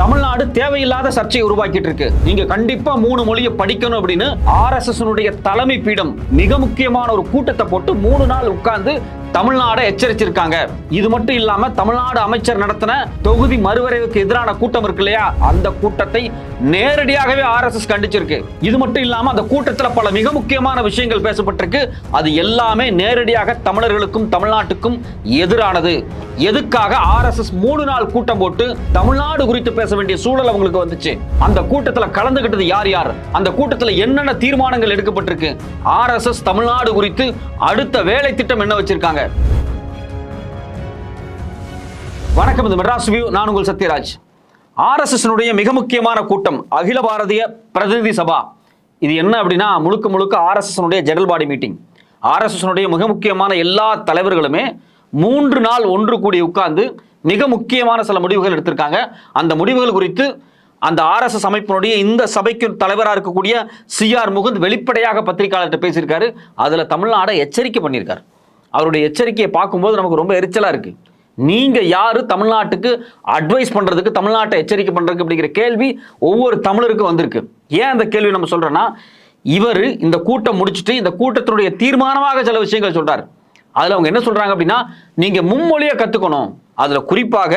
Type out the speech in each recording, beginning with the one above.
தமிழ்நாடு தேவையில்லாத சர்ச்சையை உருவாக்கிட்டு இருக்கு நீங்க கண்டிப்பா மூணு மொழியை படிக்கணும் அப்படின்னு ஆர்எஸ்எஸ் தலைமை பீடம் மிக முக்கியமான ஒரு கூட்டத்தை போட்டு மூணு நாள் உட்கார்ந்து தமிழ்நாடை எச்சரிச்சிருக்காங்க. இது மட்டும் இல்லாம தமிழ்நாடு அமைச்சர் நடத்தின தொகுதி மறுவரைவுக்கு எதிரான கூட்டம் இருக்கு இல்லையா? அந்த கூட்டத்தை நேரடியாகவே ஆர்எஸ்எஸ் கண்டிச்சிருக்கு. இது மட்டும் இல்லாம அந்த கூட்டத்தில் பல மிக முக்கியமான விஷயங்கள் பேசப்பட்டிருக்கு. அது எல்லாமே நேரடியாக தமிழர்களுக்கும் தமிழ்நாட்டுக்கும் எதிரானது. எதுக்காக ஆர்எஸ்எஸ் மூணு நாள் கூட்டம் போட்டு தமிழ்நாடு குறித்து பேச வேண்டிய சூழல் அவங்களுக்கு வந்துச்சு. அந்த கூட்டத்துல கலந்துகிட்டது யார் யார்? அந்த கூட்டத்துல என்னென்ன தீர்மானங்கள் எடுக்கப்பட்டிருக்கு? ஆர்எஸ்எஸ் தமிழ்நாடு குறித்து அடுத்த வேலை திட்டம் என்ன வச்சிருக்காங்க? வணக்கம் இது மெட்ராஸ் வியூ. நான் உங்கள் சத்யராஜ். ஆர்எஸ்எஸ்னுடைய மிக முக்கியமான கூட்டம் அகில பாரதிய பிரதிநிதி சபா. இது என்ன அப்படின்னா முழுக்க முழுக்க ஆர்எஸ்எஸ்னுடைய ஜெனரல் பாடி மீட்டிங் ஆர்எஸ்எஸ்னுடைய மிக முக்கியமான எல்லா தலைவர்களுமே மூன்று நாள் ஒன்று கூடி உட்கார்ந்து மிக முக்கியமான சில முடிவுகள் எடுத்திருக்காங்க. அந்த முடிவுகள் குறித்து அந்த ஆர்எஸ்எஸ் அமைப்பினுடைய இந்த சபைக்கு தலைவராக இருக்கக்கூடிய சிஆர் முகுந்த் வெளிப்படையாக பத்திரிகையாளர்கிட்ட பேசியிருக்காரு. அதில் தமிழ்நாடை எச்சரிக்கை பண்ணியிருக்காரு. அவருடைய எச்சரிக்கையை பார்க்கும்போது நமக்கு ரொம்ப எரிச்சலாக இருக்கு. நீங்க யாரு தமிழ்நாட்டுக்கு அட்வைஸ் பண்றதுக்கு தமிழ்நாட்டை எச்சரிக்கை பண்றதுக்கு அப்படிங்கிற கேள்வி ஒவ்வொரு தமிழருக்கும் வந்திருக்கு. ஏன் அந்த கேள்வி நம்ம சொல்றோம்னா இவர் இந்த கூட்டம் முடிச்சுட்டு இந்த கூட்டத்தினுடைய தீர்மானமாக சில விஷயங்கள் சொல்றாரு. அதுல அவங்க என்ன சொல்றாங்க அப்படின்னா நீங்க மும்மொழியை கத்துக்கணும். அதுல குறிப்பாக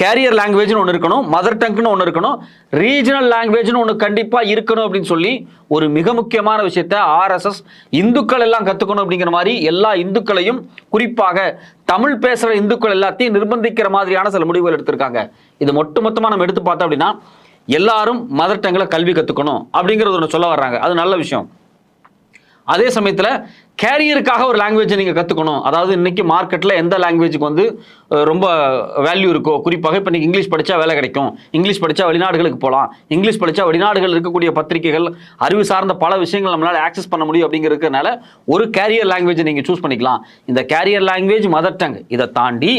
கேரியர் லாங்குவேஜ்னு ஒன்று இருக்கணும் மதர் டங்க்னு ஒன்று இருக்கணும் ரீஜனல் லாங்குவேஜ்னு ஒன்று கண்டிப்பாக இருக்கணும் அப்படின்னு சொல்லி ஒரு மிக முக்கியமான விஷயத்த ஆர்எஸ்எஸ் இந்துக்கள் எல்லாம் கற்றுக்கணும் அப்படிங்கிற மாதிரி எல்லா இந்துக்களையும் குறிப்பாக தமிழ் பேசுகிற இந்துக்கள் எல்லாத்தையும் நிர்பந்திக்கிற மாதிரியான சில முடிவுகள் எடுத்திருக்காங்க. இது மொட்டு மொத்தமாக நம்ம எடுத்து பார்த்தோம் அப்படின்னா எல்லாரும் மதர் டங்கில் கல்வி கற்றுக்கணும் அப்படிங்கிறது ஒன்று சொல்ல வர்றாங்க. அது நல்ல விஷயம். அதே சமயத்தில் கேரியருக்காக ஒரு லாங்குவேஜை நீங்கள் கற்றுக்கணும் அதாவது இன்றைக்கி மார்க்கெட்டில் எந்த லாங்குவேஜுக்கு வந்து ரொம்ப வேல்யூ இருக்கோ குறிப்பாக இப்போ நீங்கள் இங்கிலீஷ் படித்தா வேலை கிடைக்கும். இங்கிலீஷ் படித்தா வெளிநாடுகளுக்கு போகலாம் இங்கிலீஷ் படித்தா வெளிநாடுகள் இருக்கக்கூடிய பத்திரிகைகள் அறிவு சார்ந்த பல விஷயங்கள் நம்மளால் ஆக்சஸ் பண்ண முடியும் அப்படிங்கிறதுனால ஒரு கேரியர் லாங்குவேஜை நீங்கள் சூஸ் பண்ணிக்கலாம். இந்த கேரியர் லாங்குவேஜ் மதர் டங் இதை தாண்டி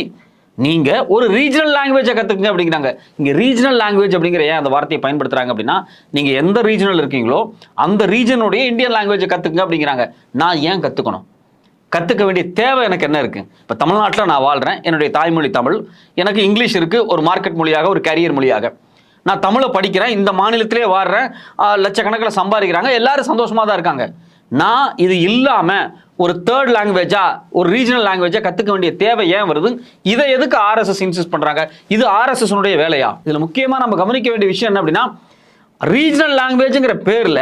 நீங்கள் ஒரு ரீஜனல் லாங்குவேஜை கற்றுக்குங்க அப்படிங்கிறாங்க. இங்கே ரீஜனல் லாங்குவேஜ் அப்படிங்கிற ஏன் அந்த வார்த்தையை பயன்படுத்துகிறாங்க அப்படின்னா நீங்கள் எந்த ரீஜனல் இருக்கீங்களோ அந்த ரீஜனுடைய இந்தியன் லாங்குவேஜை கற்றுக்குங்க அப்படிங்கிறாங்க. நான் ஏன் கற்றுக்கணும் கற்றுக்க வேண்டிய தேவை எனக்கு என்ன இருக்குது இப்போ தமிழ்நாட்டில் நான் வாழ்கிறேன் என்னுடைய தாய்மொழி தமிழ். எனக்கு இங்கிலீஷ் இருக்குது ஒரு மார்க்கெட் மொழியாக ஒரு கரியர் மொழியாக. நான் தமிழை படிக்கிறேன் இந்த மாநிலத்திலே வாழ்கிறேன் லட்சக்கணக்கில் சம்பாதிக்கிறாங்க எல்லாரும் சந்தோஷமாக தான் இருக்காங்க. நான் இது இல்லாமல் ஒரு தேர்ட் லாங்குவேஜா ஒரு ரீஜனல் லாங்குவேஜா கத்துக்க வேண்டிய தேவை ஏன் வருது? இதை எதுக்கு ஆர்எஸ்எஸ் இன்சிஸ்ட் பண்றாங்க? இது ஆர்எஸ்எஸ் வேலையா? இதுல முக்கியமா நம்ம கவனிக்க வேண்டிய விஷயம் என்ன அப்படின்னா ரீஜனல் லாங்குவேஜுங்கிற பேரில்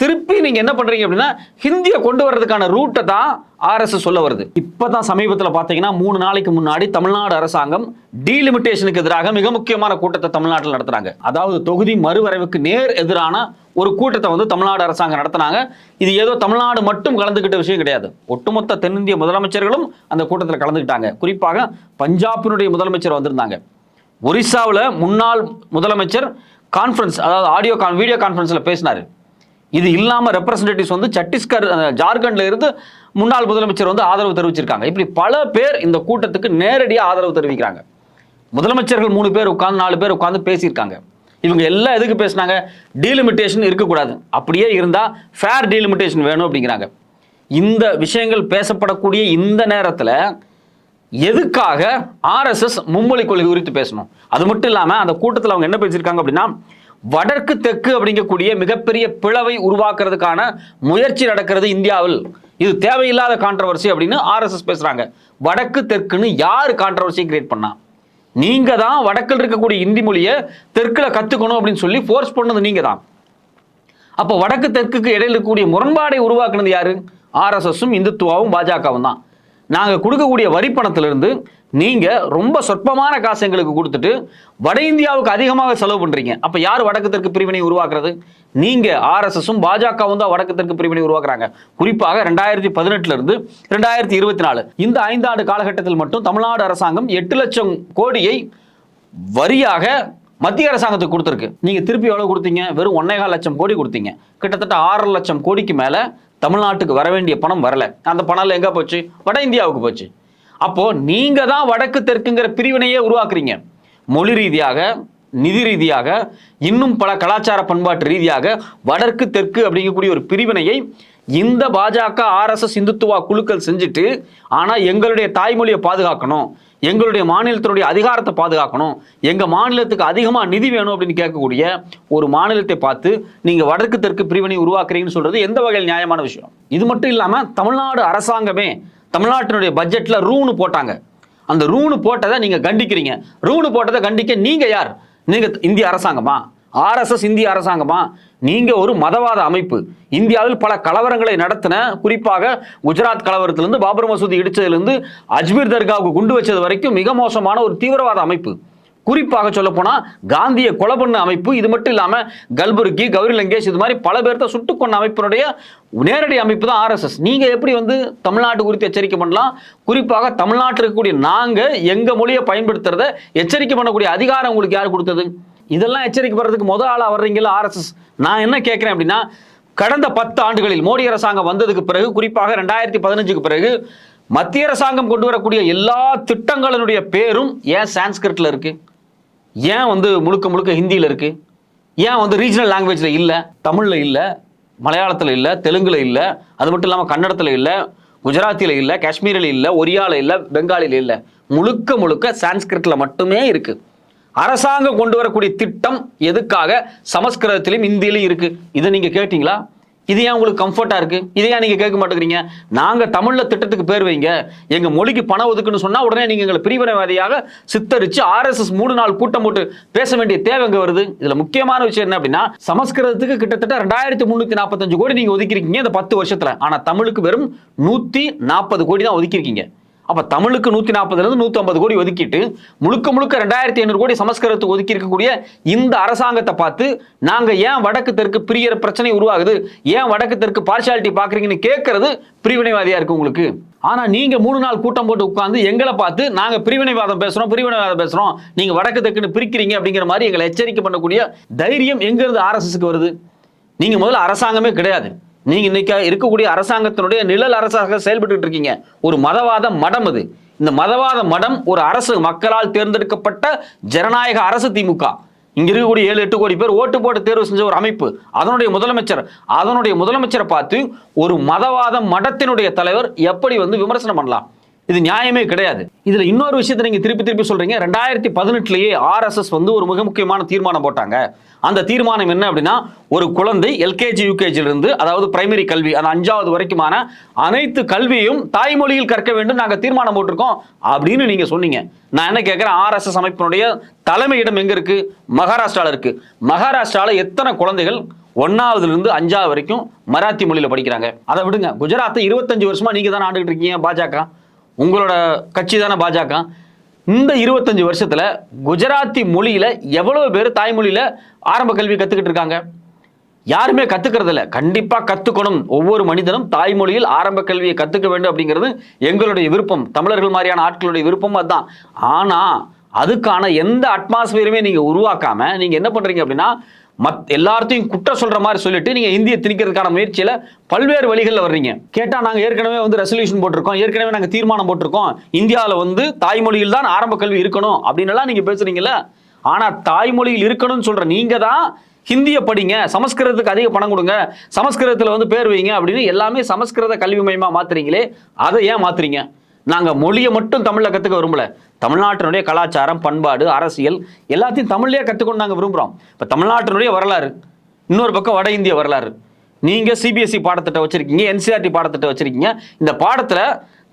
திருப்பி நீங்கள் என்ன பண்றீங்க அப்படின்னா ஹிந்தியை கொண்டு வர்றதுக்கான ரூட்டை தான் ஆர்எஸ்எஸ் சொல்ல வருது. இப்பதான் சமீபத்தில் பார்த்தீங்கன்னா மூணு நாளைக்கு முன்னாடி தமிழ்நாடு அரசாங்கம் டீலிமிட்டேஷனுக்கு எதிராக மிக முக்கியமான கூட்டத்தை தமிழ்நாட்டில் நடத்துகிறாங்க அதாவது தொகுதி மறுவரைவுக்கு நேர் எதிரான ஒரு கூட்டத்தை வந்து தமிழ்நாடு அரசாங்கம் நடத்தினாங்க. இது ஏதோ தமிழ்நாடு மட்டும் கலந்துக்கிட்ட விஷயம் கிடையாது. ஒட்டுமொத்த தென்னிந்திய முதலமைச்சர்களும் அந்த கூட்டத்தில் கலந்துக்கிட்டாங்க குறிப்பாக பஞ்சாபினுடைய முதலமைச்சர் வந்திருந்தாங்க. ஒரிசாவில் முன்னாள் முதலமைச்சர் கான்ஃபரன்ஸ் அதாவது ஆடியோ கான் வீடியோ கான்ஃபரன்ஸில் பேசினார். இது இல்லாமல் ரெப்ரசன்டேட்டிவ்ஸ் வந்து சத்தீஸ்கர் ஜார்க்கண்ட்ல இருந்து முன்னாள் முதலமைச்சர் வந்து ஆதரவு தெரிவிச்சிருக்காங்க. இப்படி பல பேர் இந்த கூட்டத்துக்கு நேரடியாக ஆதரவு தெரிவிக்கிறாங்க. முதலமைச்சர்கள் மூணு பேர் உட்காந்து நாலு பேர் உட்காந்து பேசியிருக்காங்க. இவங்க எல்லாம் எதுக்கு பேசுனாங்க? டீலிமிட்டேஷன் இருக்கக்கூடாது. அப்படியே இருந்தால் ஃபேர் டீலிமிட்டேஷன் வேணும் அப்படிங்கிறாங்க. இந்த விஷயங்கள் பேசப்படக்கூடிய இந்த நேரத்தில் எதுக்காக ஆர்எஸ்எஸ் மும்மொழி கொள்கை குறித்து பேசணும்? அது மட்டும் இல்லாமல் அந்த கூட்டத்தில் அவங்க என்ன பேசியிருக்காங்க அப்படின்னா வடக்கு தெற்கு அப்படிங்கக்கூடிய மிகப்பெரிய பிளவை உருவாக்குறதுக்கான முயற்சி நடக்கிறது இந்தியாவில். இது தேவையில்லாத கான்ட்ரவர்சி அப்படின்னு ஆர்எஸ்எஸ் பேசுகிறாங்க வடக்கு தெற்குன்னு யார் கான்ட்ரவர்சி கிரியேட் பண்ணா? நீங்கள் தான் வடக்கில் இருக்கக்கூடிய இந்தி மொழியை தெற்கில் கற்றுக்கணும் அப்படின்னு சொல்லி ஃபோர்ஸ் பண்ணது நீங்கள் தான். அப்போ வடக்கு தெற்குக்கு இடையில் இருக்கக்கூடிய முரண்பாடை உருவாக்குனது யாரு? ஆர்எஸ்எஸும் இந்துத்துவாவும் பாஜகவும் தான். நாங்கள் கொடுக்கக்கூடிய வரி பணத்திலிருந்து நீங்கள் ரொம்ப சொற்பமான காசு எங்களுக்கு கொடுத்துட்டு வட இந்தியாவுக்கு அதிகமாக செலவு பண்ணுறீங்க அப்போ யார் வடக்கு தெற்கு பிரிவினை உருவாக்குறது? நீங்கள் ஆர்எஸ்எஸும் பாஜகவும் தான் வடக்கு தெற்கு பிரிவினை உருவாக்குறாங்க. குறிப்பாக ரெண்டாயிரத்தி பதினெட்டுலேருந்து ரெண்டாயிரத்தி இருபத்தி நாலு. இந்த ஐந்தாண்டு காலகட்டத்தில் மட்டும் தமிழ்நாடு அரசாங்கம் எட்டு லட்சம் கோடியை வரியாக மத்திய அரசாங்கத்துக்கு கொடுத்துருக்கு. நீங்கள் திருப்பி எவ்வளோ கொடுத்தீங்க? வெறும் ஒன்னேகால் லட்சம் கோடி கொடுத்தீங்க. கிட்டத்தட்ட ஆறு லட்சம் கோடிக்கு மேலே தமிழ்நாட்டுக்கு வர வேண்டிய பணம் வரல. அந்த பணம் எங்க போச்சு? வட இந்தியாவுக்கு போச்சு. அப்போ நீங்க தான் வடக்கு தெற்குங்கிற பிரிவினையே உருவாக்குறீங்க. மொழி ரீதியாக நிதி ரீதியாக இன்னும் பல கலாச்சார பண்பாட்டு ரீதியாக வடக்கு தெற்கு அப்படிங்கக்கூடிய ஒரு பிரிவினையை இந்த பாஜக ஆர்எஸ்எஸ் இந்துத்துவா குழுக்கள் செஞ்சுட்டு ஆனால் எங்களுடைய தாய்மொழியை பாதுகாக்கணும். எங்களுடைய மாநிலத்தினுடைய அதிகாரத்தை பாதுகாக்கணும். எங்கள் மாநிலத்துக்கு அதிகமாக நிதி வேணும் அப்படின்னு கேட்கக்கூடிய ஒரு மாநிலத்தை பார்த்து நீங்கள் வடக்கு தெற்கு பிரிவினை உருவாக்குறீங்கன்னு சொல்கிறது எந்த வகையில் நியாயமான விஷயம்? இது மட்டும் இல்லாமல் தமிழ்நாடு அரசாங்கமே தமிழ்நாட்டினுடைய பட்ஜெட்டில் ரூனு போட்டாங்க. அந்த ரூனு போட்டதை நீங்கள் கண்டிக்கிறீங்க. ரூனு போட்டதை கண்டிக்க நீங்கள் யார்? நீங்கள் இந்திய அரசாங்கமா? ஆர்எஸ்எஸ் இந்திய அரசாங்கமா? நீங்கள் ஒரு மதவாத அமைப்பு. இந்தியாவில் பல கலவரங்களை நடத்தின குறிப்பாக குஜராத் கலவரத்திலிருந்து பாபர் மசூதி இடித்ததுலேருந்து அஜ்மீர் தர்காவுக்கு குண்டு வச்சது வரைக்கும் மிக மோசமான ஒரு தீவிரவாத அமைப்பு. குறிப்பாக சொல்லப்போனால் காந்தியை கொலை பண்ண அமைப்பு. இது மட்டும் இல்லாமல் கல்புர்கி கௌரி லங்கேஷ் இது மாதிரி பல பேர்த்த சுட்டு கொண்ட அமைப்பினுடைய நேரடி அமைப்பு தான் ஆர்எஸ்எஸ். நீங்கள் எப்படி வந்து தமிழ்நாட்டு குறித்து எச்சரிக்கை பண்ணலாம்? குறிப்பாக தமிழ்நாட்டில் இருக்கக்கூடிய நாங்கள் எங்கள் மொழியை பயன்படுத்துறத எச்சரிக்கை பண்ணக்கூடிய அதிகாரம் உங்களுக்கு யார் கொடுத்தது? இதெல்லாம் எச்சரிக்கை படுறதுக்கு முதல் ஆளாக வர்றீங்களா ஆர்எஸ்எஸ். நான் என்ன கேட்குறேன் அப்படின்னா கடந்த பத்து ஆண்டுகளில் மோடி அரசாங்கம் வந்ததுக்கு பிறகு குறிப்பாக ரெண்டாயிரத்தி பதினஞ்சுக்கு பிறகு மத்திய அரசாங்கம் கொண்டு வரக்கூடிய எல்லா திட்டங்களினுடைய பேரும் ஏன் சான்ஸ்கிரிட்ல இருக்கு? ஏன் வந்து முழுக்க முழுக்க ஹிந்தியில் இருக்கு? ஏன் வந்து ரீஜனல் லாங்குவேஜில் இல்லை? தமிழில் இல்லை? மலையாளத்தில் இல்லை? தெலுங்குல இல்லை? அது மட்டும் இல்லாமல் கன்னடத்தில் இல்லை? குஜராத்தியில் இல்லை? காஷ்மீரில் இல்லை? ஒரியாவில் இல்லை? பெங்காலியில் இல்லை? முழுக்க முழுக்க சான்ஸ்கிரிட்ல மட்டுமே இருக்குது அரசாங்கம் கொண்டு வரக்கூடிய திட்டம் எதுக்காக? சமஸ்கிருதத்திலும் இந்தியிலும் இருக்கு. இதை நீங்க கேட்டீங்களா? இது ஏன் உங்களுக்கு கம்ஃபர்ட்டாக இருக்கு? இதை ஏன் நீங்கள் கேட்க மாட்டேங்கிறீங்க? நாங்கள் தமிழில் திட்டத்துக்கு பேர் வைங்க. எங்கள் மொழிக்கு பணம் ஒதுக்குன்னு சொன்னால் உடனே நீங்கள் எங்களை பிரிவினைவாதியாக சித்தரித்து ஆர்எஸ்எஸ் மூணு நாள் கூட்டம் போட்டு பேச வேண்டிய தேவை எங்கே வருது? இதில் முக்கியமான விஷயம் என்ன அப்படின்னா சமஸ்கிருதத்துக்கு கிட்டத்தட்ட ரெண்டாயிரத்தி முந்நூற்றி நாற்பத்தஞ்சு கோடி நீங்கள் ஒதுக்கிருக்கீங்க இந்த பத்து வருஷத்தில். ஆனால் தமிழுக்கு வெறும் நூற்றி நாற்பது கோடி தான் ஒதுக்கியிருக்கீங்க. அப்போ தமிழுக்கு நூற்றி நாற்பதுலேருந்து நூற்றி ஐம்பது கோடி ஒதுக்கிட்டு முழுக்க முழுக்க ரெண்டாயிரத்தி ஐநூறு கோடி சமஸ்கிருதத்துக்கு ஒதுக்கி இருக்கக்கூடிய இந்த அரசாங்கத்தை பார்த்து நாங்கள் ஏன் வடக்கு தெற்கு பிரியற பிரச்சனை உருவாகுது? ஏன் வடக்கு தெற்கு பார்ஷாலிட்டி பார்க்குறீங்கன்னு கேட்கறது பிரிவினைவாதியாக இருக்குது உங்களுக்கு. ஆனால் நீங்கள் மூணு நாள் கூட்டம் போட்டு உட்காந்து எங்களை பார்த்து நாங்கள் பிரிவினைவாதம் பேசுகிறோம் பிரிவினைவாதம் பேசுகிறோம் நீங்கள் வடக்கு தெற்குன்னு பிரிக்கிறீங்க அப்படிங்கிற மாதிரி எங்களை எச்சரிக்கை பண்ணக்கூடிய தைரியம் எங்கேருந்து ஆர்எஸ்எஸ்க்கு வருது? நீங்கள் முதல்ல அரசாங்கமே கிடையாது. நீங்க இன்னைக்கு இருக்கக்கூடிய அரசாங்கத்தினுடைய நிழல் அரசாக செயல்பட்டு இருக்கீங்க. ஒரு மதவாத மடம் அது. இந்த மதவாத மடம் ஒரு அரசு மக்களால் தேர்ந்தெடுக்கப்பட்ட ஜனநாயக அரசு திமுக. இங்க இருக்கக்கூடிய ஏழு எட்டு கோடி பேர் ஓட்டு போட்டு தேர்வு செஞ்ச ஒரு அமைப்பு. அதனுடைய முதலமைச்சர் அதனுடைய முதலமைச்சரை பார்த்து ஒரு மதவாத மடத்தினுடைய தலைவர் எப்படி வந்து விமர்சனம் பண்ணலாம்? இது நியாயமே கிடையாது. இதுல இன்னொரு விஷயத்தை நீங்க திருப்பி திருப்பி சொல்றீங்க. ரெண்டாயிரத்தி பதினெட்டுலயே ஆர்எஸ்எஸ் வந்து ஒரு மிக முக்கியமான தீர்மானம் போட்டாங்க. அந்த தீர்மானம் என்ன அப்படின்னா ஒரு குழந்தை எல்கேஜி யூகேஜில இருந்து அதாவது பிரைமரி கல்வி அந்த அஞ்சாவது வரைக்குமான அனைத்து கல்வியும் தாய்மொழியில் கற்க வேண்டும் நாங்க தீர்மானம் போட்டிருக்கோம் அப்படின்னு நீங்க சொன்னீங்க. நான் என்ன கேட்குறேன் ஆர்எஸ்எஸ் அமைப்பினுடைய தலைமையிடம் எங்க இருக்கு? மகாராஷ்டிரால இருக்கு. மகாராஷ்டிரால எத்தனை குழந்தைகள் ஒன்னாவதுல இருந்து அஞ்சாவது வரைக்கும் மராத்தி மொழியில படிக்கிறாங்க? அதை விடுங்க. குஜராத்தை இருபத்தஞ்சு வருஷமா நீங்க தானே ஆண்டுகிட்டு இருக்கீங்க பாஜக. உங்களோட கட்சி தானே பாஜக. இந்த இருபத்தஞ்சு வருஷத்தில் குஜராத்தி மொழியில் எவ்வளோ பேர் தாய்மொழியில் ஆரம்ப கல்வி கற்றுக்கிட்டு இருக்காங்க? யாருமே கற்றுக்கிறதில்ல கண்டிப்பாக கற்றுக்கணும் ஒவ்வொரு மனிதனும் தாய்மொழியில் ஆரம்ப கல்வியை கற்றுக்க வேண்டும் அப்படிங்கிறது எங்களுடைய விருப்பம். தமிழர்கள் மாதிரியான ஆட்களுடைய விருப்பம் அதுதான். ஆனால் அதுக்கான எந்த அட்மாஸ்பியருமே நீங்கள் உருவாக்காமல் நீங்கள் என்ன பண்ணுறீங்க அப்படின்னா மத் எல்லார்த்தையும் குற்றம் சொல்ற மாதிரி சொல்லிட்டு நீங்க இந்திய திணிக்கிறதுக்கான முயற்சியில பல்வேறு வழிகளில் வர்றீங்க. கேட்டா நாங்க ஏற்கனவே வந்து ரெசல்யூஷன் போட்டிருக்கோம். ஏற்கனவே நாங்க தீர்மானம் போட்டிருக்கோம். இந்தியாவில் வந்து தாய்மொழியில் தான் ஆரம்ப கல்வி இருக்கணும் அப்படின்னு நீங்கள் நீங்க பேசுறீங்கல்ல? ஆனா தாய்மொழியில் இருக்கணும்னு சொல்ற நீங்க தான் ஹிந்தியை படிங்க. சமஸ்கிருதத்துக்கு அதிக பணம் கொடுங்க. சமஸ்கிருதத்தில் வந்து பேர் வைங்க அப்படின்னு எல்லாமே சமஸ்கிருத கல்வி மையமாக மாத்துறீங்களே. அதை ஏன் மாத்துறீங்க? நாங்கள் மொழியை மட்டும் தமிழில் கற்றுக்க விரும்பல. தமிழ்நாட்டினுடைய கலாச்சாரம் பண்பாடு அரசியல் எல்லாத்தையும் தமிழ்லேயே கற்றுக்கொண்டு நாங்கள் விரும்புகிறோம் இப்போ தமிழ்நாட்டினுடைய வரலாறு இன்னொரு பக்கம் வட இந்திய வரலாறு. நீங்கள் சிபிஎஸ்சி பாடத்திட்டம் வச்சுருக்கீங்க என்சிஆர்டி பாடத்திட்டம் வச்சுருக்கீங்க. இந்த பாடத்தில்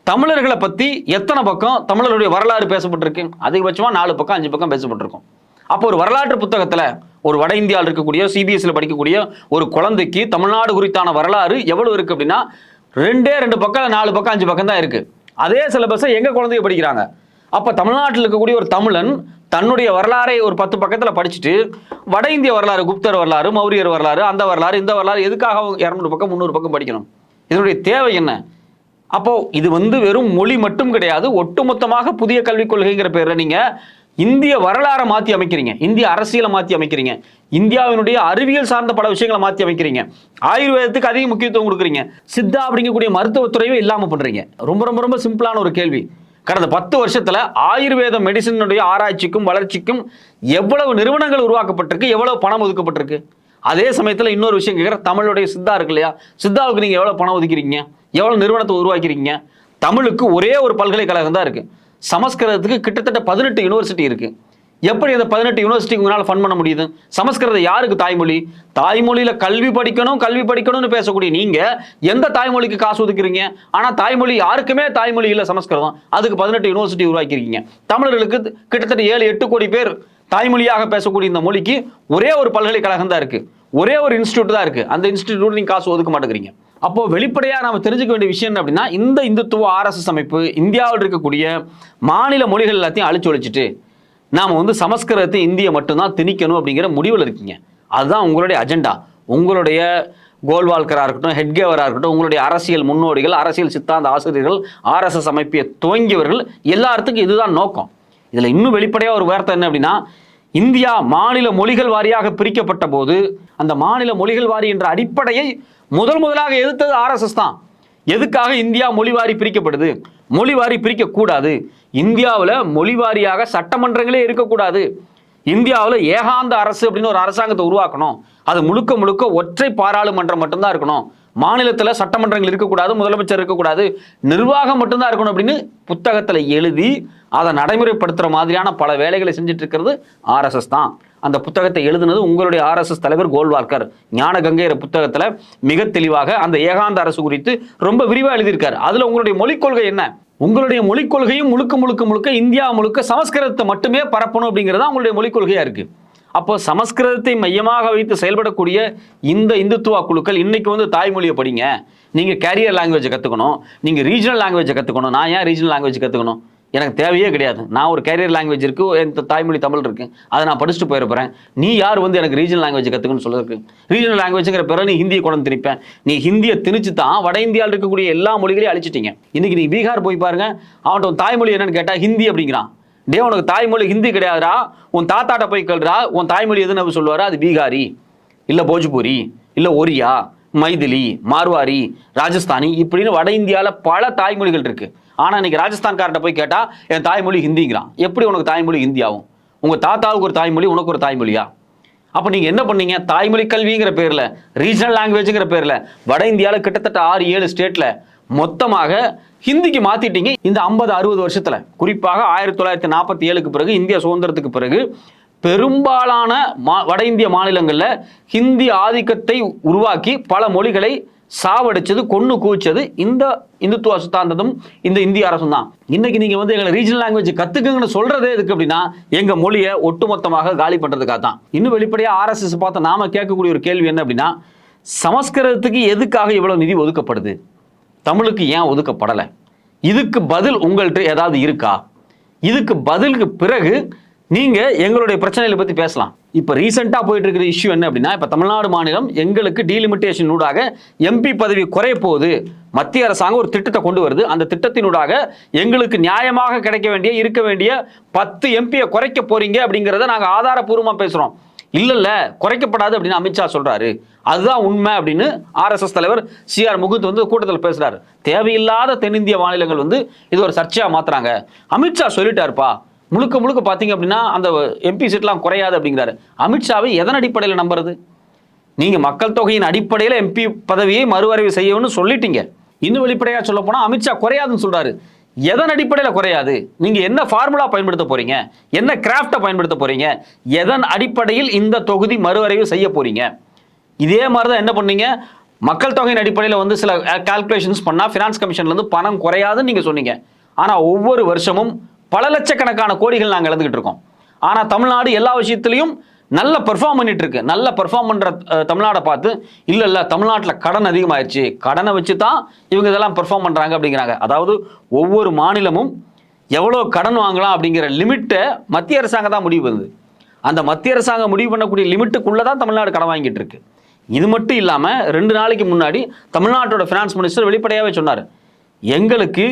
தமிழர்களை பற்றி எத்தனை பக்கம் தமிழருடைய வரலாறு பேசப்பட்டிருக்கு? அதிகபட்சமாக நாலு பக்கம் அஞ்சு பக்கம் பேசப்பட்டிருக்கும். அப்போ ஒரு வரலாற்று புத்தகத்தில் ஒரு வட இந்தியாவில் இருக்கக்கூடிய சிபிஎஸ்சியில் படிக்கக்கூடிய ஒரு குழந்தைக்கு தமிழ்நாடு குறித்தான வரலாறு எவ்வளோ இருக்குது அப்படின்னா ரெண்டே ரெண்டு பக்கம் நாலு பக்கம் அஞ்சு பக்கம் தான் இருக்குது அதே சிலபஸை எங்கள் குழந்தைய படிக்கிறாங்க? அப்போ தமிழ்நாட்டில் இருக்கக்கூடிய ஒரு தமிழன் தன்னுடைய வரலாறை ஒரு பத்து பக்கத்தில் படிச்சுட்டு வட இந்திய வரலாறு குப்தர் வரலாறு மௌரியர் வரலாறு அந்த வரலாறு இந்த வரலாறு எதுக்காக இரநூறு பக்கம் முந்நூறு பக்கம் படிக்கணும்? இதனுடைய தேவை என்ன? அப்போது இது வந்து வெறும் மொழி மட்டும் கிடையாது ஒட்டுமொத்தமாக புதிய கல்விக் கொள்கைங்கிற பேரில் நீங்கள் இந்திய வரலாறை மாற்றி அமைக்கிறீங்க. இந்திய அரசியலை மாற்றி அமைக்கிறீங்க. இந்தியாவினுடைய அறிவியல் சார்ந்த பல விஷயங்களை மாற்றி அமைக்கிறீங்க. ஆயுர்வேதத்துக்கு அதிக முக்கியத்துவம் கொடுக்குறீங்க. சித்தா அப்படிங்கக்கூடிய மருத்துவத்துறையே இல்லாமல் பண்ணுறீங்க ரொம்ப ரொம்ப ரொம்ப சிம்பிளான ஒரு கேள்வி. கடந்த பத்து வருஷத்தில் ஆயுர்வேத மெடிசனுடைய ஆராய்ச்சிக்கும் வளர்ச்சிக்கும் எவ்வளவு நிறுவனங்கள் உருவாக்கப்பட்டிருக்கு எவ்வளவு பணம் ஒதுக்கப்பட்டிருக்கு? அதே சமயத்தில் இன்னொரு விஷயம் கேட்குற தமிழுடைய சித்தா இருக்கு இல்லையா? சித்தாவுக்கு நீங்கள் எவ்வளோ பணம் ஒதுக்கிறீங்க? எவ்வளோ நிறுவனத்தை உருவாக்கிறீங்க? தமிழுக்கு ஒரே ஒரு பல்கலைக்கழகம் தான் இருக்குது சமஸ்கிருதத்துக்கு கிட்டத்தட்ட பதினெட்டு யூனிவர்சிட்டி இருக்கு. எப்படி அந்த பதினெட்டு யூனிவர்சிட்டி உங்களால் ஃபண்ட் பண்ண முடியுது? சமஸ்கிருதம் யாருக்கு தாய்மொழி? தாய்மொழியில் கல்வி படிக்கணும் கல்வி படிக்கணும்னு பேசக்கூடிய நீங்கள் எந்த தாய்மொழிக்கு காசு ஒதுக்குறீங்க? ஆனால் தாய்மொழி யாருக்குமே தாய்மொழி இல்லை சமஸ்கிருதம். அதுக்கு பதினெட்டு யூனிவர்சிட்டி உருவாக்கியிருக்கீங்க. தமிழர்களுக்கு கிட்டத்தட்ட ஏழு எட்டு கோடி பேர் தாய்மொழியாக பேசக்கூடிய இந்த மொழிக்கு ஒரே ஒரு பல்கலைக்கழகம் தான் இருக்குது ஒரே ஒரு இன்ஸ்டியூட் தான் இருக்குது அந்த இன்ஸ்டியூட் நீங்கள் காசு ஒதுக்க மாட்டேங்கிறீங்க. அப்போ வெளிப்படையாக நம்ம தெரிஞ்சுக்க வேண்டிய விஷயம் என்ன அப்படின்னா இந்த இந்துத்துவ ஆர்எஸ்எஸ் அமைப்பு இந்தியாவில் இருக்கக்கூடிய மாநில மொழிகள் எல்லாத்தையும் அழிச்சு ஒழிச்சிட்டு நாம் வந்து சமஸ்கிருதத்தை இந்தியை மட்டும்தான் திணிக்கணும் அப்படிங்கிற முடிவில் இருக்கீங்க. அதுதான் உங்களுடைய அஜெண்டா உங்களுடைய கோல்வால்கராக இருக்கட்டும் ஹெட்கேவராக இருக்கட்டும் உங்களுடைய அரசியல் முன்னோடிகள் அரசியல் சித்தாந்த ஆசிரியர்கள் ஆர்எஸ்எஸ் அமைப்பை துவங்கியவர்கள் எல்லாத்துக்கும் இதுதான் நோக்கம். இதில் இன்னும் வெளிப்படையாக ஒரு வார்த்தை என்ன அப்படின்னா இந்தியா மாநில மொழிகள் வாரியாக பிரிக்கப்பட்ட போது அந்த மாநில மொழிகள் வாரி என்ற அடிப்படையை முதல் முதலாக எதிர்த்தது ஆர்எஸ்எஸ் தான். எதுக்காக இந்தியா மொழிவாரி பிரிக்கப்படுது? மொழிவாரி பிரிக்கக்கூடாது. இந்தியாவில் மொழிவாரியாக சட்டமன்றங்களே இருக்கக்கூடாது. இந்தியாவில் ஏகாந்த அரசு அப்படின்னு ஒரு அரசாங்கத்தை உருவாக்கணும். அது முழுக்க முழுக்க ஒற்றை பாராளுமன்றம் மட்டும்தான் இருக்கணும். மாநிலத்தில் சட்டமன்றங்கள் இருக்கக்கூடாது முதலமைச்சர் இருக்கக்கூடாது. நிர்வாகம் மட்டும்தான் இருக்கணும் அப்படின்னு புத்தகத்தில் எழுதி அதை நடைமுறைப்படுத்துகிற மாதிரியான பல வேலைகளை செஞ்சுட்டு இருக்கிறது ஆர்எஸ்எஸ் தான். அந்த புத்தகத்தை எழுதுனது உங்களுடைய ஆர்எஸ்எஸ் தலைவர் கோல்வால்கர். ஞானகங்கைற புத்தகத்தில் மிக தெளிவாக அந்த ஏகாந்த அரசு குறித்து ரொம்ப விரிவாக எழுதியிருக்காரு. அதில் உங்களுடைய மொழிக் கொள்கை என்ன? உங்களுடைய மொழிக் கொள்கையும் முழுக்க முழுக்க முழுக்க இந்தியா முழுக்க சமஸ்கிருதத்தை மட்டுமே பரப்பணும் அப்படிங்கிறது தான் உங்களுடைய மொழிக் கொள்கையாக இருக்குது அப்போ சமஸ்கிருதத்தை மையமாக வைத்து செயல்படக்கூடிய இந்த இந்துத்துவ குழுக்கள் இன்றைக்கு வந்து தாய்மொழியை படிங்க. நீங்கள் கேரியர் லாங்குவேஜை கற்றுக்கணும் நீங்கள் ரீஜனல் லாங்குவேஜை கற்றுக்கணும் நான் ஏன் ரீஜனல் லாங்குவேஜ் கற்றுக்கணும் எனக்கு தேவையே கிடையாது. நான் ஒரு கேரியர் லாங்குவேஜ் இருக்குது என் தாய்மொழி தமிழ் இருக்கு. அதை நான் படிச்சுட்டு போயிருப்பேன் நீ யார் வந்து எனக்கு ரீஜனல் லாங்குவேஜ் கற்றுக்குன்னு சொல்லிருக்கு ரீஜனல் லாங்குவேஜுங்கிற பிறகு நீ ஹிந்தியை கொண்டு திணிப்பேன் நீ ஹிந்தியை திணிச்சு தான் வட இந்தியாவில் இருக்கக்கூடிய எல்லா மொழிகளையும் அழிச்சிட்டீங்க. இன்றைக்கி நீ பீகார் போய் பாருங்க அவன்கிட்ட உன் தாய்மொழி என்னன்னு கேட்டால் ஹிந்தி அப்படிங்கிறான். டே உனக்கு தாய்மொழி ஹிந்தி கிடையாதுடா. உன் தாத்தாட்ட போய் கேள்றா உன் தாய்மொழி எதுன்னு அவர் சொல்லுவாரா? அது பீகாரி இல்லை போஜ்பூரி இல்லை ஒரியா மைதிலி மார்வாரி ராஜஸ்தானி இப்படின்னு வட இந்தியாவில் பல தாய்மொழிகள் இருக்குது ஆனால் இன்னைக்கு ராஜஸ்தான்கார்ட்ட போய் கேட்டால் என் தாய்மொழி ஹிந்திங்கிறான். எப்படி உனக்கு தாய்மொழி ஹிந்தி ஆகும் உங்கள் தாத்தாவுக்கு ஒரு தாய்மொழி உனக்கு ஒரு தாய்மொழியா? அப்போ நீங்கள் என்ன பண்ணீங்க? தாய்மொழி கல்விங்கிற பேரில் ரீஜனல் லாங்குவேஜுங்கிற பேரில் வட இந்தியாவில் கிட்டத்தட்ட ஆறு ஏழு ஸ்டேட்டில் மொத்தமாக ஹிந்திக்கு மாற்றிட்டீங்க இந்த ஐம்பது அறுபது வருஷத்துல. குறிப்பாக ஆயிரத்தி தொள்ளாயிரத்தி நாற்பத்தி ஏழுக்கு பிறகு இந்திய சுதந்திரத்துக்கு பிறகு பெரும்பாலான மா வட இந்திய மாநிலங்களில் ஹிந்தி ஆதிக்கத்தை உருவாக்கி பல மொழிகளை சாவடிச்சது கொன்னு குவிச்சது இந்த இந்துத்துவ சித்தாந்தமும் இந்த இந்திய அரசும் தான் இன்னைக்கு நீங்க வந்து எங்களை ரீஜனல் லாங்குவேஜ் கத்துக்குங்கன்னு சொல்றதே எதுக்கு அப்படின்னா எங்க மொழியை ஒட்டுமொத்தமாக காலி பண்றதுக்காக தான். இன்னும் வெளிப்படையா ஆர்எஸ்எஸ் பார்த்த நாம கேட்கக்கூடிய ஒரு கேள்வி என்ன அப்படின்னா சமஸ்கிருதத்துக்கு எதுக்காக இவ்வளவு நிதி ஒதுக்கப்படுது? தமிழுக்கு ஏன் ஒதுக்கப்படலை? இதுக்கு பதில் உங்கள்கிட்ட ஏதாவது இருக்கா? இதுக்கு பதிலுக்கு பிறகு நீங்க எங்களுடைய பிரச்சனைகளை பத்தி பேசலாம். இப்போ ரீசெண்டாக போயிட்டு இருக்கிற இஷ்யூ என்ன அப்படின்னா இப்போ தமிழ்நாடு மாநிலம் எங்களுக்கு டீலிமிட்டேஷன் ஊடாக எம்பி பதவி குறைய போகுது. மத்திய அரசாங்கம் ஒரு திட்டத்தை கொண்டு வருது. அந்த திட்டத்தினூடாக எங்களுக்கு நியாயமாக கிடைக்க வேண்டிய இருக்க வேண்டிய பத்து எம்பியை குறைக்க போறீங்க அப்படிங்கிறத நாங்கள் ஆதாரபூர்வமாக பேசுகிறோம் இல்லை இல்லை குறைக்கப்படாது அப்படின்னு அமித்ஷா சொல்கிறாரு அதுதான் உண்மை அப்படின்னு ஆர்எஸ்எஸ் தலைவர் சி ஆர் முகுந்த் வந்து கூட்டத்தில் பேசுகிறாரு தேவையில்லாத தென்னிந்திய மாநிலங்கள் வந்து இது ஒரு சர்ச்சையாக மாற்றுறாங்க அமித்ஷா சொல்லிட்டாருப்பா முழுக்க முழுக்க பார்த்தீங்க அப்படின்னா அந்த எம்பி சீட்லாம் குறையாது அப்படிங்கிறாரு. அமித்ஷாவை எதன் அடிப்படையில் நம்புறது? நீங்கள் மக்கள் தொகையின் அடிப்படையில் எம்பி பதவியை மறுவரைவு செய்யணும்னு சொல்லிட்டீங்க. இன்னும் வெளிப்படையாக சொல்ல போனால் அமித்ஷா குறையாதுன்னு சொல்கிறாரு எதன் அடிப்படையில் குறையாது? நீங்கள் என்ன ஃபார்முலா பயன்படுத்த போறீங்க? என்ன கிராஃப்டை பயன்படுத்த போறீங்க? எதன் அடிப்படையில் இந்த தொகுதி மறுவரைவு செய்ய போறீங்க? இதே மாதிரி தான் என்ன பண்ணீங்க? மக்கள் தொகையின் அடிப்படையில் வந்து சில கால்குலேஷன்ஸ் பண்ணால் ஃபினான்ஸ் கமிஷன்லேருந்து பணம் குறையாதுன்னு நீங்கள் சொன்னீங்க. ஆனால் ஒவ்வொரு வருஷமும் பல லட்சக்கணக்கான கோடிகள் நாங்கள் இழந்துகிட்டு இருக்கோம். ஆனால் தமிழ்நாடு எல்லா விஷயத்துலையும் நல்ல பெர்ஃபார்ம் பண்ணிட்டு இருக்கு. நல்ல பெர்ஃபார்ம் பண்ணுற தமிழ்நாடை பார்த்து இல்லை இல்லை தமிழ்நாட்டில் கடன் அதிகமாயிருச்சு. கடனை வச்சு தான் இவங்க இதெல்லாம் பெர்ஃபார்ம் பண்ணுறாங்க அப்படிங்கிறாங்க. அதாவது ஒவ்வொரு மாநிலமும் எவ்வளோ கடன் வாங்கலாம் அப்படிங்கிற லிமிட்டை மத்திய அரசாங்கம் தான் முடிவு பண்ணுது. அந்த மத்திய அரசாங்கம் முடிவு பண்ணக்கூடிய லிமிட்டுக்குள்ளே தான் தமிழ்நாடு கடன் வாங்கிட்டு இருக்கு. இது மட்டும் இல்லாமல் ரெண்டு நாளைக்கு முன்னாடி தமிழ்நாட்டோட ஃபினான்ஸ் மினிஸ்டர் வெளிப்படையாகவே சொன்னார் எங்களுக்கு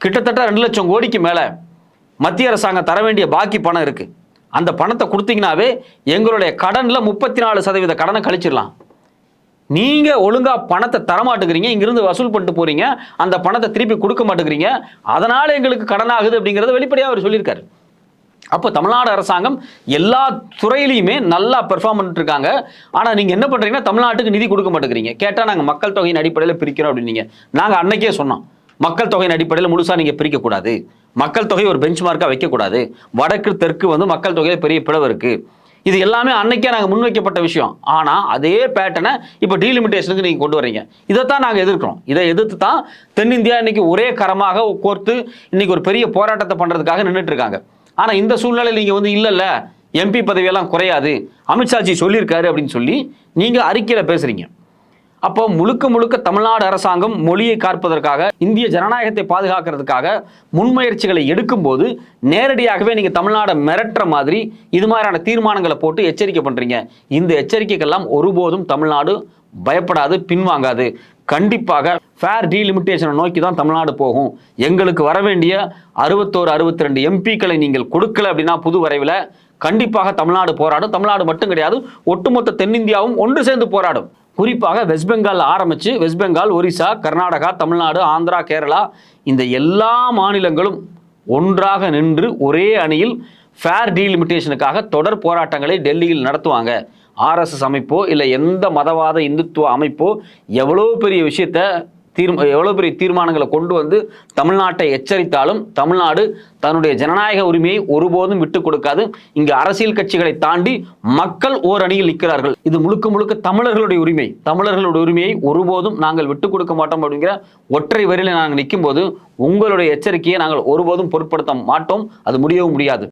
கிட்டத்தட்ட ரெண்டு லட்சம் கோடிக்கு மேலே மத்திய அரசாங்கம் தர வேண்டிய பாக்கி பணம் இருக்கு. அந்த பணத்தை கொடுத்தீங்கனாவே எங்களுடைய கடனில் முப்பத்தி நாலு சதவீத கடனை கழிச்சிடலாம். நீங்க ஒழுங்கா பணத்தை தரமாட்டுக்கிறீங்க இங்கிருந்து வசூல் பண்ணிட்டு போறீங்க அந்த பணத்தை திருப்பி கொடுக்க மாட்டேங்கிறீங்க. அதனால எங்களுக்கு கடன் ஆகுது அப்படிங்கறத வெளிப்படையாக அவர் சொல்லியிருக்காரு. அப்போ தமிழ்நாடு அரசாங்கம் எல்லா துறையிலையுமே நல்லா பெர்ஃபார்ம் பண்ணிட்டு இருக்காங்க ஆனால் நீங்கள் என்ன பண்ணுறீங்கன்னா தமிழ்நாட்டுக்கு நிதி கொடுக்க மாட்டேங்கிறீங்க. கேட்டால் நாங்கள் மக்கள் தொகையின் அடிப்படையில் பிரிக்கிறோம் அப்படின்னீங்க நாங்கள் அன்னைக்கே சொன்னோம். மக்கள் தொகையின் அடிப்படையில் முழுசா நீங்க பிரிக்கக்கூடாது. மக்கள் தொகை ஒரு பெஞ்ச் மார்க்கா வைக்கக்கூடாது. வடக்கு தெற்கு வந்து மக்கள் தொகையில பெரிய பிளவு இருக்கு. இது எல்லாமே அன்னைக்கே நாங்கள் முன்வைக்கப்பட்ட விஷயம். ஆனால் அதே பேட்டர்னை இப்போ டீலிமிட்டேஷனுக்கு நீங்கள் கொண்டு வர்றீங்க. இதைத்தான் நாங்கள் எதிர்க்கிறோம். இதை எதிர்த்து தான் தென்னிந்தியா இன்னைக்கு ஒரே கரமாக கோர்த்து இன்னைக்கு ஒரு பெரிய போராட்டத்தை பண்ணுறதுக்காக நின்றுட்டு இருக்காங்க. ஆனால் இந்த சூழ்நிலையில் நீங்கள் வந்து இல்லைல்ல. எம்பி பதவியெல்லாம் குறையாது. அமித்ஷாஜி சொல்லியிருக்காரு அப்படின்னு சொல்லி நீங்கள் அறிக்கையில் பேசுகிறீங்க அப்போ முழுக்க முழுக்க தமிழ்நாடு அரசாங்கம் மொழியை காற்பதற்காக இந்திய ஜனநாயகத்தை பாதுகாக்கிறதுக்காக முன்முயற்சிகளை எடுக்கும்போது நேரடியாகவே நீங்கள் தமிழ்நாடை மிரட்டுற மாதிரி இது மாதிரியான தீர்மானங்களை போட்டு எச்சரிக்கை பண்ணுறீங்க இந்த எச்சரிக்கைக்கெல்லாம் ஒருபோதும் தமிழ்நாடு பயப்படாது பின்வாங்காது. கண்டிப்பாக ஃபேர் டீலிமிட்டேஷனை நோக்கி தான் தமிழ்நாடு போகும். எங்களுக்கு வர வேண்டிய அறுபத்தோரு அறுபத்தி ரெண்டு எம்பிக்களை நீங்கள் கொடுக்கல அப்படின்னா புது வரைவில் கண்டிப்பாக தமிழ்நாடு போராடும். தமிழ்நாடு மட்டும் கிடையாது ஒட்டுமொத்த தென்னிந்தியாவும் ஒன்று சேர்ந்து போராடும். குறிப்பாக வெஸ்ட் பெங்கால் ஆரம்பித்து வெஸ்ட் பெங்கால் ஒரிசா கர்நாடகா தமிழ்நாடு ஆந்திரா கேரளா இந்த எல்லா மாநிலங்களும் ஒன்றாக நின்று ஒரே அணியில் ஃபேர் டீலிமிட்டேஷனுக்காக தொடர் போராட்டங்களை டெல்லியில் நடத்துவாங்க. ஆர்எஸ்எஸ் அமைப்போ இல்லை எந்த மதவாத இந்துத்துவ அமைப்போ எவ்வளோ பெரிய விஷயத்த தீர்ம எவ்வளோ பெரிய தீர்மானங்களை கொண்டு வந்து தமிழ்நாட்டை எச்சரித்தாலும் தமிழ்நாடு தன்னுடைய ஜனநாயக உரிமையை ஒருபோதும் விட்டு கொடுக்காது. இங்கு அரசியல் கட்சிகளை தாண்டி மக்கள் ஓர் அணியில் நிற்கிறார்கள். இது முழுக்க முழுக்க தமிழர்களுடைய உரிமை. தமிழர்களுடைய உரிமையை ஒருபோதும் நாங்கள் விட்டு கொடுக்க மாட்டோம் அப்படிங்கிற ஒற்றை வரியில் நாங்கள் நிற்கும் போது உங்களுடைய எச்சரிக்கையை நாங்கள் ஒருபோதும் பொருட்படுத்த மாட்டோம். அது முடியவும் முடியாது.